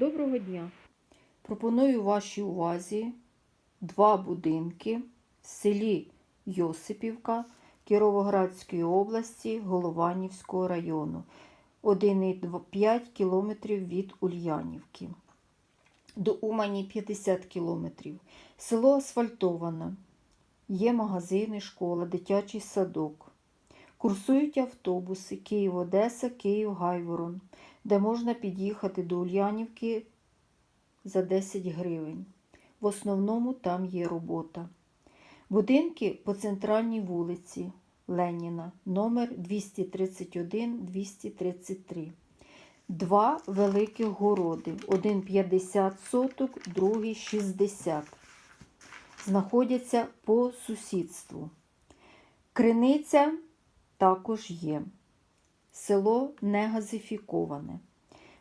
Доброго дня! Пропоную вашій увазі два будинки в селі Йосипівка Кіровоградської області Голованівського району, 1,5 кілометрів від Ульянівки. До Умані 50 кілометрів. Село асфальтоване. Є магазини, школа, дитячий садок. Курсують автобуси Київ-Одеса, Київ-Гайворон, де можна під'їхати до Ульянівки за 10 гривень. В основному там є робота. Будинки по центральній вулиці Леніна, номер 231-233. Два великих городи, один 50 соток, другий 60. Знаходяться по сусідству. Криниця також є. Село не газифіковане.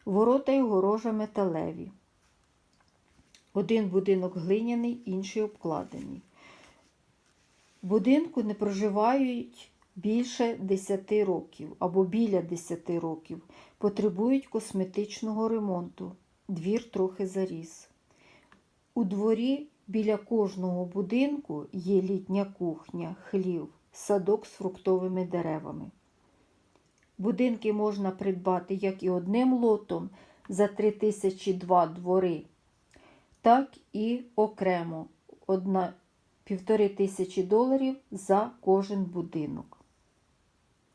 Ворота й огорожа металеві. Один будинок глиняний, інший обкладений. В будинку не проживають більше 10 років або біля 10 років. Потребують косметичного ремонту. Двір трохи заріс. У дворі біля кожного будинку є літня кухня, хлів, садок з фруктовими деревами. Будинки можна придбати як і одним лотом за 3002 двори, так і окремо одна, півтори тисячі доларів за кожен будинок.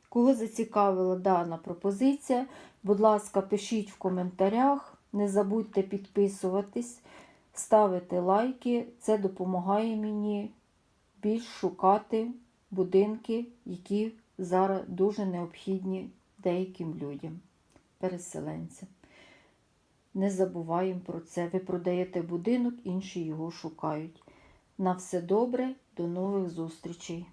Кого зацікавила дана пропозиція, будь ласка, пишіть в коментарях, не забудьте підписуватись, ставити лайки. Це допомагає мені більш шукати будинки, які зараз дуже необхідні деяким людям, переселенцям. Не забуваємо про це. Ви продаєте будинок, інші його шукають. На все добре, до нових зустрічей!